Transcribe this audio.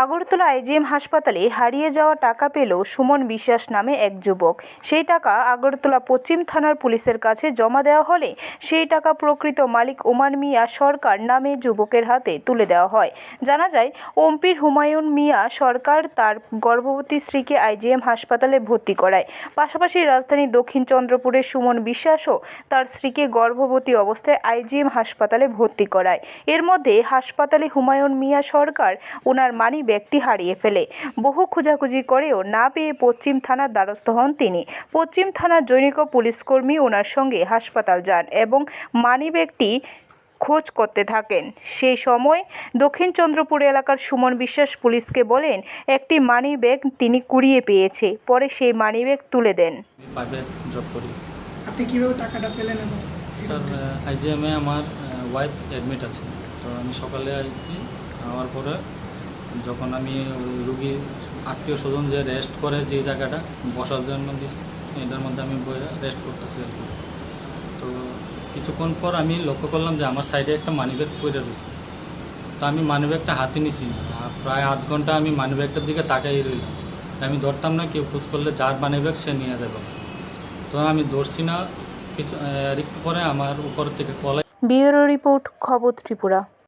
Agartala IgM হাসপাতালে হারিয়ে যাওয়া টাকা পেল সুমন বিশ্বাস নামে এক যুবক। সেই টাকা আগরতলা পশ্চিম থানার পুলিশের কাছে জমা দেওয়া হলে সেই টাকা প্রকৃত মালিক ওমান মিয়া সরকার নামে যুবকের হাতে তুলে দেওয়া হয়। জানা যায়, ওমপির হুমায়ুন মিয়া সরকার তার গর্ভবতী স্ত্রীকে আইজিএম হাসপাতালে ভর্তি করায়। পাশাপাশি রাজধানী দক্ষিণ চন্দ্রপুরের সুমন বিশ্বাসও তার স্ত্রীকে গর্ভবতী অবস্থায় আইজিএম হাসপাতালে ভর্তি করায়। এর মধ্যে হাসপাতালে হুমায়ুন মিয়া সরকার ওনার মানি ব্যাগটি হারিয়ে ফেলে। বহু খোঁজাখুঁজি করেও না পেয়ে পশ্চিম থানার দ্বারস্থ হন তিনি। পশ্চিম থানার জৈনিক পুলিশকর্মী ওনার সঙ্গে হাসপাতাল যান এবং মানি ব্যাগটি খোঁজ করতে থাকেন। সেই সময় দক্ষিণ চন্দ্রপুর এলাকার সুমন বিশ্বাস পুলিশকে বলেন একটি মানি ব্যাগ তিনি কুড়িয়ে পেয়েছে। পরে সেই মানি ব্যাগ তুলে দেন। প্রাইভেট জব করি। আপনি কীভাবে টাকাটা পেলেন স্যার আইজিএমে আমার ওয়াইফ অ্যাডমিট আছে। তো আমি সকালে আসছি আমার পরে যখন আমি রুগীর আত্মীয় স্বজন যে রেস্ট করে যে জায়গাটা, বসার জন্য এটার মধ্যে আমি রেস্ট করতেছি আর কি। তো কিছুক্ষণ পর আমি লক্ষ্য করলাম যে আমার সাইডে একটা মানিব্যাগ পড়ে রয়েছে। তো আমি মানিব্যাগটা হাতে নিছি প্রায় আধ ঘণ্টা আমি মানিব্যাগটার দিকে তাকাই রইলাম। আমি ধরতাম না, কেউ খোঁজ করলে যার মানিব্যাগ সে নিয়ে যাবে। তো আমি ধরছি না, কিছু একটু পরে আমার উপর থেকে কলাই ব্যুরো রিপোর্ট, খবর ত্রিপুরা।